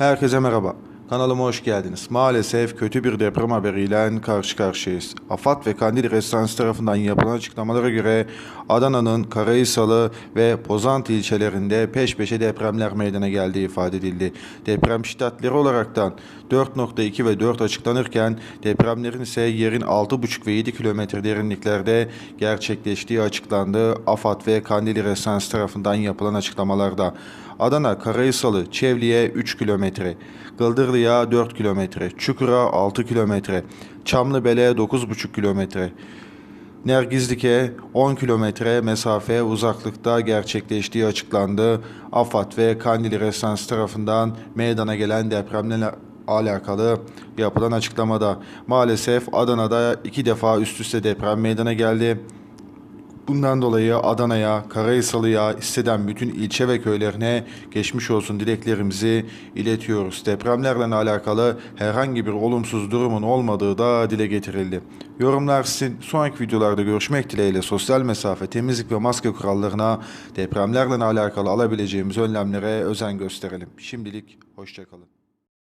Herkese merhaba. Kanalıma hoş geldiniz. Maalesef kötü bir deprem haberiyle karşı karşıyayız. AFAD ve Kandil Restansı tarafından yapılan açıklamalara göre Adana'nın Karahisalı ve Pozantı ilçelerinde peş peşe depremler meydana geldiği ifade edildi. Deprem şiddetleri olaraktan 4.2 ve 4 açıklanırken depremlerin ise yerin 6.5 ve 7 kilometre derinliklerde gerçekleştiği açıklandı. AFAD ve Kandil Restansı tarafından yapılan açıklamalarda. Adana Karahisalı Çevli'ye 3 kilometre, Gıldırlı'ya 4 kilometre, Çukur'a 6 kilometre, Çamlıbel'e 9,5 kilometre, Nergizlik'e 10 kilometre mesafe uzaklıkta gerçekleştiği açıklandı. AFAD ve Kandili Restansı tarafından meydana gelen depremle alakalı yapılan açıklamada maalesef Adana'da iki defa üst üste deprem meydana geldi. Bundan dolayı Adana'ya, Karahisalı'ya, isteden bütün ilçe ve köylerine geçmiş olsun dileklerimizi iletiyoruz. Depremlerle alakalı herhangi bir olumsuz durumun olmadığı da dile getirildi. Yorumlar sizin. Sonraki videolarda görüşmek dileğiyle sosyal mesafe, temizlik ve maske kurallarına depremlerle alakalı alabileceğimiz önlemlere özen gösterelim. Şimdilik hoşçakalın.